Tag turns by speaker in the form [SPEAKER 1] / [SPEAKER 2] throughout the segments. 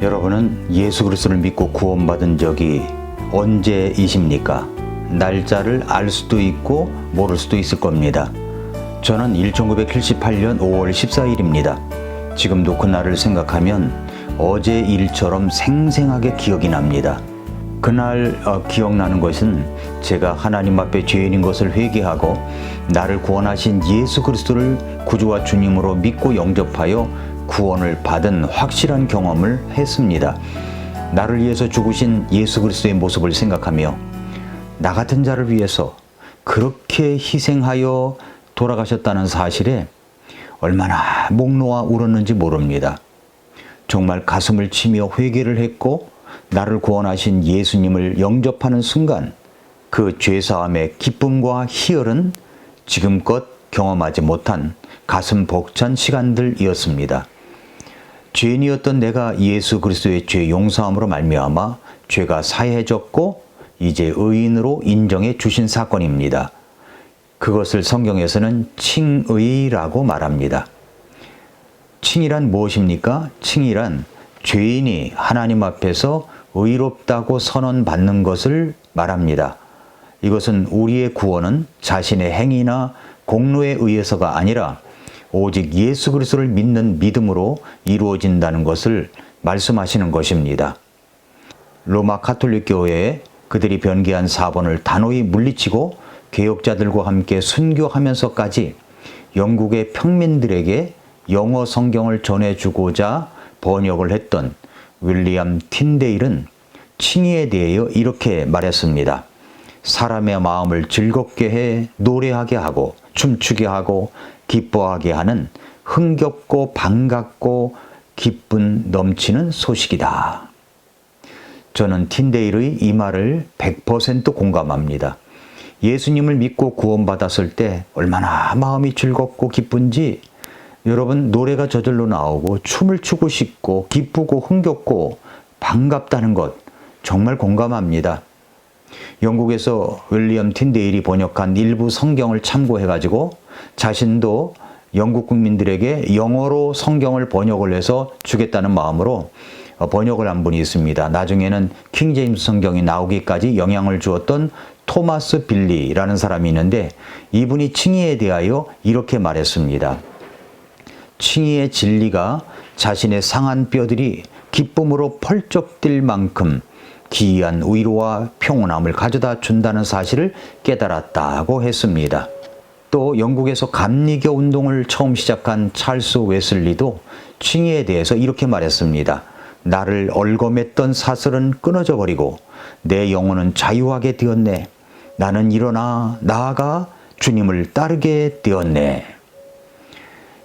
[SPEAKER 1] 여러분은 예수 그리스도를 믿고 구원받은 적이 언제이십니까? 날짜를 알 수도 있고 모를 수도 있을 겁니다. 저는 1978년 5월 14일입니다. 지금도 그날을 생각하면 어제 일처럼 생생하게 기억이 납니다. 그날 어, 기억나는 것은 제가 하나님 앞에 죄인인 것을 회개하고 나를 구원하신 예수 그리스도를 구주와 주님으로 믿고 영접하여 구원을 받은 확실한 경험을 했습니다. 나를 위해서 죽으신 예수 그리스도의 모습을 생각하며 나 같은 자를 위해서 그렇게 희생하여 돌아가셨다는 사실에 얼마나 목 놓아 울었는지 모릅니다. 정말 가슴을 치며 회개를 했고 나를 구원하신 예수님을 영접하는 순간 그 죄사함의 기쁨과 희열은 지금껏 경험하지 못한 가슴 벅찬 시간들이었습니다. 죄인이었던 내가 예수 그리스도의 죄 용서함으로 말미암아 죄가 사해졌고 이제 의인으로 인정해 주신 사건입니다. 그것을 성경에서는 칭의라고 말합니다. 칭이란 무엇입니까? 칭이란 죄인이 하나님 앞에서 의롭다고 선언받는 것을 말합니다. 이것은 우리의 구원은 자신의 행위나 공로에 의해서가 아니라 오직 예수 그리스도를 믿는 믿음으로 이루어진다는 것을 말씀하시는 것입니다. 로마 카톨릭 교회에 그들이 변개한 사본을 단호히 물리치고 개혁자들과 함께 순교하면서까지 영국의 평민들에게 영어 성경을 전해주고자 번역을 했던 윌리엄 틴데일은 칭의에 대하여 이렇게 말했습니다. 사람의 마음을 즐겁게 해 노래하게 하고 춤추게 하고 기뻐하게 하는 흥겹고 반갑고 기쁜 넘치는 소식이다. 저는 틴데일의 이 말을 100% 공감합니다. 예수님을 믿고 구원받았을 때 얼마나 마음이 즐겁고 기쁜지 여러분 노래가 저절로 나오고 춤을 추고 싶고 기쁘고 흥겹고 반갑다는 것 정말 공감합니다. 영국에서 윌리엄 틴데일이 번역한 일부 성경을 참고해 가지고 자신도 영국 국민들에게 영어로 성경을 번역을 해서 주겠다는 마음으로 번역을 한 분이 있습니다. 나중에는 킹 제임스 성경이 나오기까지 영향을 주었던 토마스 빌리라는 사람이 있는데 이분이 칭의에 대하여 이렇게 말했습니다. 칭의의 진리가 자신의 상한 뼈들이 기쁨으로 펄쩍 뛸 만큼 기이한 위로와 평온함을 가져다 준다는 사실을 깨달았다고 했습니다. 또 영국에서 감리교 운동을 처음 시작한 찰스 웨슬리도 칭의에 대해서 이렇게 말했습니다. 나를 얼검했던 사슬은 끊어져 버리고 내 영혼은 자유하게 되었네. 나는 일어나 나아가 주님을 따르게 되었네.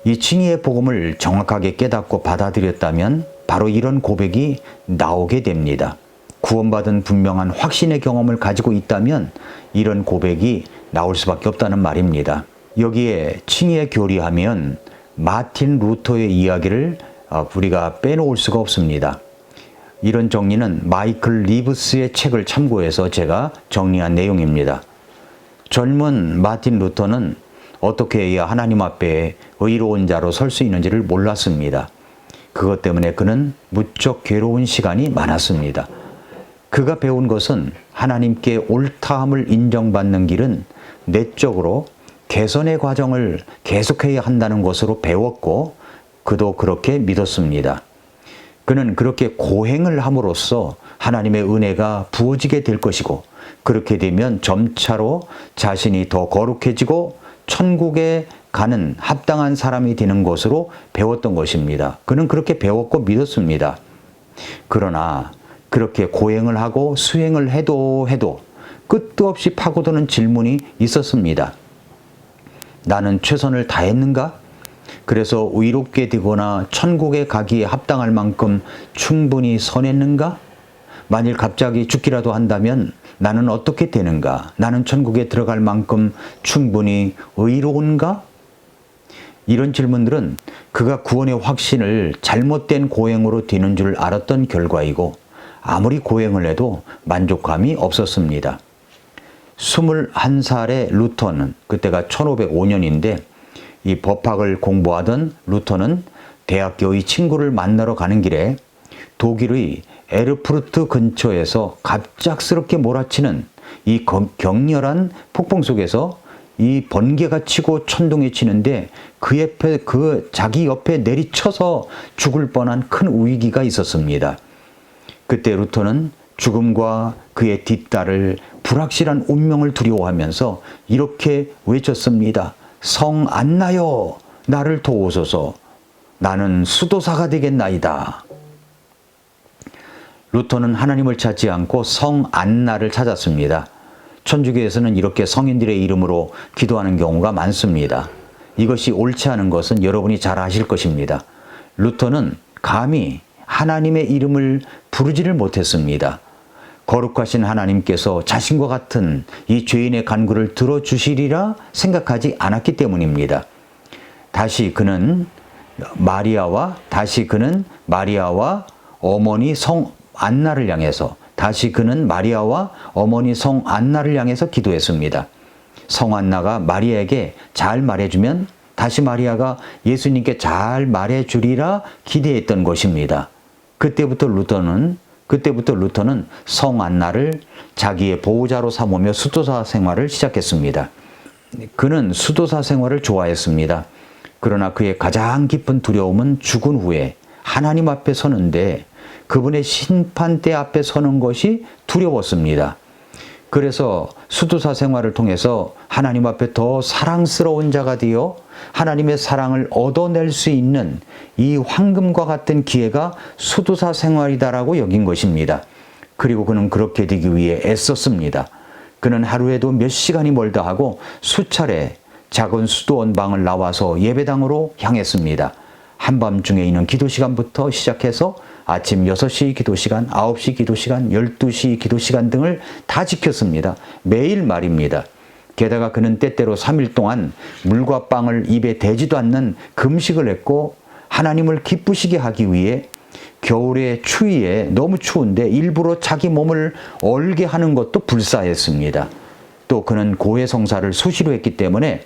[SPEAKER 1] 이 칭의의 복음을 정확하게 깨닫고 받아들였다면 바로 이런 고백이 나오게 됩니다. 구원받은 분명한 확신의 경험을 가지고 있다면 이런 고백이 나올 수밖에 없다는 말입니다. 여기에 칭의에 교리하면 마틴 루터의 이야기를 어, 우리가 빼놓을 수가 없습니다. 이런 정리는 마이클 리브스의 책을 참고해서 제가 정리한 내용입니다. 젊은 마틴 루터는 어떻게 해야 하나님 앞에 의로운 자로 설 수 있는지를 몰랐습니다. 그것 때문에 그는 무척 괴로운 시간이 많았습니다. 그가 배운 것은 하나님께 옳다함을 인정받는 길은 내적으로 개선의 과정을 계속해야 한다는 것으로 배웠고 그도 그렇게 믿었습니다. 그는 그렇게 고행을 함으로써 하나님의 은혜가 부어지게 될 것이고 그렇게 되면 점차로 자신이 더 거룩해지고 천국에 가는 합당한 사람이 되는 것으로 배웠던 것입니다. 그는 그렇게 배웠고 믿었습니다. 그러나 그렇게 고행을 하고 수행을 해도 해도 끝도 없이 파고드는 질문이 있었습니다. 나는 최선을 다했는가? 그래서 의롭게 되거나 천국에 가기에 합당할 만큼 충분히 선했는가? 만일 갑자기 죽기라도 한다면 나는 어떻게 되는가? 나는 천국에 들어갈 만큼 충분히 의로운가? 이런 질문들은 그가 구원의 확신을 잘못된 고행으로 되는 줄 알았던 결과이고 아무리 고행을 해도 만족감이 없었습니다. 21살의 루터는 그때가 1505년인데 이 법학을 공부하던 루터는 대학교의 친구를 만나러 가는 길에 독일의 에르푸르트 근처에서 갑작스럽게 몰아치는 이 거- 격렬한 폭풍 속에서 이 번개가 치고 천둥이 치는데 그 옆에 그 자기 옆에 내리쳐서 죽을 뻔한 큰 위기가 있었습니다. 그때 루터는 죽음과 그의 뒷딸을 불확실한 운명을 두려워하면서 이렇게 외쳤습니다. 성 안나여 나를 도우소서 나는 수도사가 되겠나이다. 루터는 하나님을 찾지 않고 성 안나를 찾았습니다. 천주교에서는 이렇게 성인들의 이름으로 기도하는 경우가 많습니다. 이것이 옳지 않은 것은 여러분이 잘 아실 것입니다. 루터는 감히 하나님의 이름을 부르지를 못했습니다. 거룩하신 하나님께서 자신과 같은 이 죄인의 간구를 들어주시리라 생각하지 않았기 때문입니다. 다시 그는 마리아와 다시 그는 마리아와 어머니 성 안나를 향해서 다시 그는 마리아와 어머니 성 안나를 향해서 기도했습니다. 성 안나가 마리아에게 잘 말해주면 다시 마리아가 예수님께 잘 말해주리라 기대했던 것입니다. 그때부터 루터는 그때부터 루터는 성 안나를 자기의 보호자로 삼으며 수도사 생활을 시작했습니다. 그는 수도사 생활을 좋아했습니다. 그러나 그의 가장 깊은 두려움은 죽은 후에 하나님 앞에 서는데 그분의 심판대 앞에 서는 것이 두려웠습니다. 그래서 수도사 생활을 통해서 하나님 앞에 더 사랑스러운 자가 되어 하나님의 사랑을 얻어낼 수 있는 이 황금과 같은 기회가 수도사 생활이다라고 여긴 것입니다. 그리고 그는 그렇게 되기 위해 애썼습니다. 그는 하루에도 몇 시간이 멀다 하고 수차례 작은 수도원 방을 나와서 예배당으로 향했습니다. 한밤중에 있는 기도 시간부터 시작해서 아침 6시 기도 시간, 9시 기도 시간, 12시 기도 시간 등을 다 지켰습니다. 매일 말입니다. 게다가 그는 때때로 3일 동안 물과 빵을 입에 대지도 않는 금식을 했고 하나님을 기쁘시게 하기 위해 겨울의 추위에 너무 추운데 일부러 자기 몸을 얼게 하는 것도 불사했습니다. 또 그는 고해 성사를 수시로 했기 때문에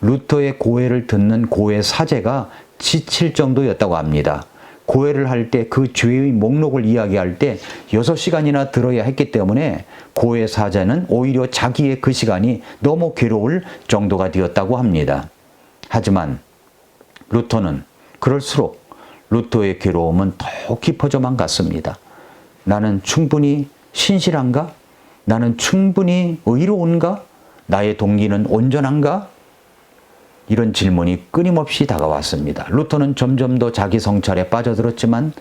[SPEAKER 1] 루터의 고해를 듣는 고해 사제가 지칠 정도였다고 합니다. 고해를 할 때 그 죄의 목록을 이야기할 때 6시간이나 들어야 했기 때문에 고해 사제는 오히려 자기의 그 시간이 너무 괴로울 정도가 되었다고 합니다. 하지만 루터는 그럴수록 루터의 괴로움은 더 깊어져만 갔습니다. 나는 충분히 신실한가? 나는 충분히 의로운가? 나의 동기는 온전한가? 이런 질문이 끊임없이 다가왔습니다. 루터는 점점 더 자기 성찰에 빠져들었지만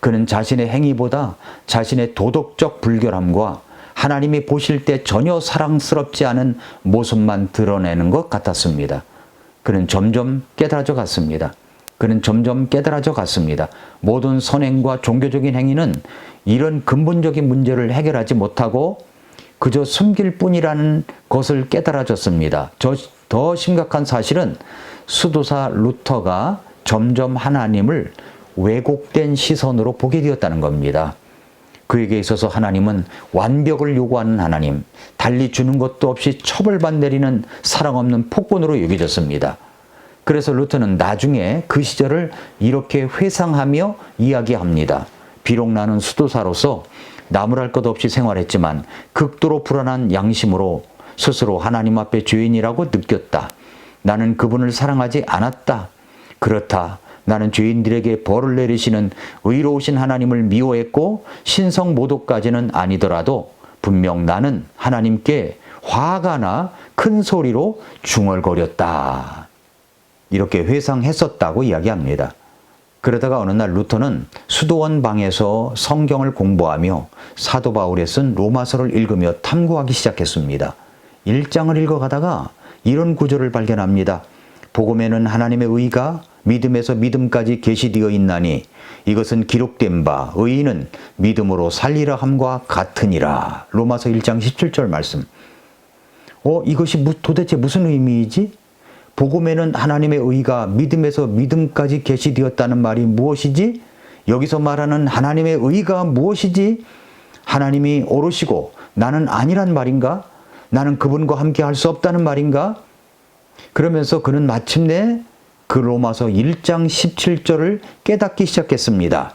[SPEAKER 1] 그는 자신의 행위보다 자신의 도덕적 불결함과 하나님이 보실 때 전혀 사랑스럽지 않은 모습만 드러내는 것 같았습니다. 그는 점점 깨달아져 갔습니다. 그는 점점 깨달아져 갔습니다. 모든 선행과 종교적인 행위는 이런 근본적인 문제를 해결하지 못하고 그저 숨길 뿐이라는 것을 깨달아졌습니다. 저, 더 심각한 사실은 수도사 루터가 점점 하나님을 왜곡된 시선으로 보게 되었다는 겁니다. 그에게 있어서 하나님은 완벽을 요구하는 하나님, 달리 주는 것도 없이 처벌만 내리는 사랑 없는 폭군으로 여겨졌습니다. 그래서 루터는 나중에 그 시절을 이렇게 회상하며 이야기합니다. 비록 나는 수도사로서 나무랄 것 없이 생활했지만 극도로 불안한 양심으로 스스로 하나님 앞에 죄인이라고 느꼈다. 나는 그분을 사랑하지 않았다. 그렇다. 나는 죄인들에게 벌을 내리시는 의로우신 하나님을 미워했고 신성 모독까지는 아니더라도 분명 나는 하나님께 화가 나 큰 소리로 중얼거렸다. 이렇게 회상했었다고 이야기합니다. 그러다가 어느 날 루터는 수도원 방에서 성경을 공부하며 사도 바울에 쓴 로마서를 읽으며 탐구하기 시작했습니다. 1장을 읽어가다가 이런 구절을 발견합니다. 복음에는 하나님의 의가 믿음에서 믿음까지 계시되어 있나니 이것은 기록된 바 의인은 믿음으로 살리라 함과 같으니라. 로마서 1장 17절 말씀. 어, 이것이 무- 도대체 무슨 의미이지? 복음에는 하나님의 의가 믿음에서 믿음까지 계시되었다는 말이 무엇이지? 여기서 말하는 하나님의 의가 무엇이지? 하나님이 오르시고 나는 아니란 말인가? 나는 그분과 함께 할 수 없다는 말인가? 그러면서 그는 마침내 그 로마서 1장 17절을 깨닫기 시작했습니다.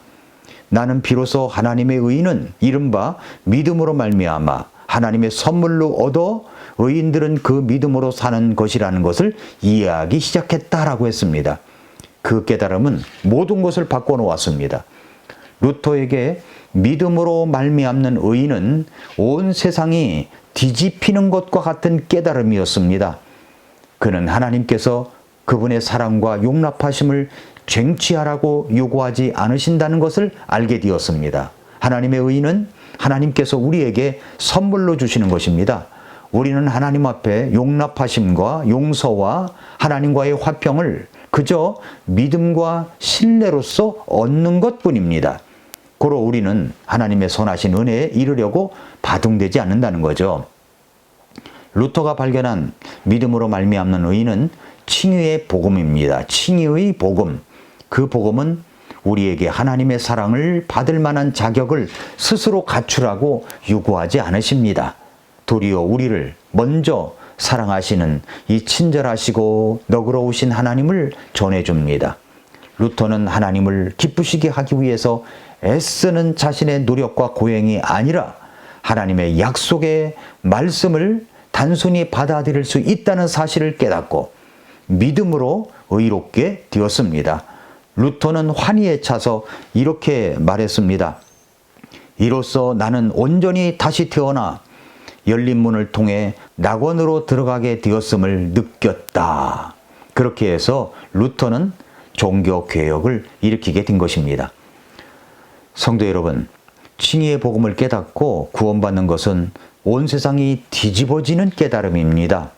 [SPEAKER 1] 나는 비로소 하나님의 의인은 이른바 믿음으로 말미암아 하나님의 선물로 얻어 의인들은 그 믿음으로 사는 것이라는 것을 이해하기 시작했다라고 했습니다. 그 깨달음은 모든 것을 바꿔 놓았습니다. 루터에게 믿음으로 말미암는 의인은 온 세상이 뒤집히는 것과 같은 깨달음이었습니다. 그는 하나님께서 그분의 사랑과 용납하심을 쟁취하라고 요구하지 않으신다는 것을 알게 되었습니다. 하나님의 의인은 하나님께서 우리에게 선물로 주시는 것입니다. 우리는 하나님 앞에 용납하심과 용서와 하나님과의 화평을 그저 믿음과 신뢰로서 얻는 것 뿐입니다. 고로 우리는 하나님의 선하신 은혜에 이르려고 바둥되지 않는다는 거죠. 루터가 발견한 믿음으로 말미암는 의는 칭의의 복음입니다. 칭의의 복음. 그 복음은 우리에게 하나님의 사랑을 받을 만한 자격을 스스로 갖추라고 요구하지 않으십니다. 도리어 우리를 먼저 사랑하시는 이 친절하시고 너그러우신 하나님을 전해줍니다. 루터는 하나님을 기쁘시게 하기 위해서 애쓰는 자신의 노력과 고행이 아니라 하나님의 약속의 말씀을 단순히 받아들일 수 있다는 사실을 깨닫고 믿음으로 의롭게 되었습니다. 루터는 환희에 차서 이렇게 말했습니다. 이로써 나는 온전히 다시 태어나 열린 문을 통해 낙원으로 들어가게 되었음을 느꼈다. 그렇게 해서 루터는 종교 개혁을 일으키게 된 것입니다. 성도 여러분, 칭의의 복음을 깨닫고 구원받는 것은 온 세상이 뒤집어지는 깨달음입니다.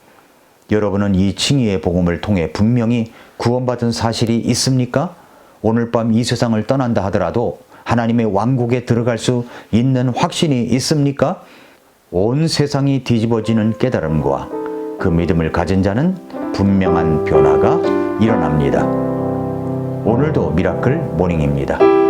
[SPEAKER 1] 여러분은 이 칭의의 복음을 통해 분명히 구원받은 사실이 있습니까? 오늘 밤 이 세상을 떠난다 하더라도 하나님의 왕국에 들어갈 수 있는 확신이 있습니까? 온 세상이 뒤집어지는 깨달음과 그 믿음을 가진 자는 분명한 변화가 일어납니다. 오늘도 미라클 모닝입니다.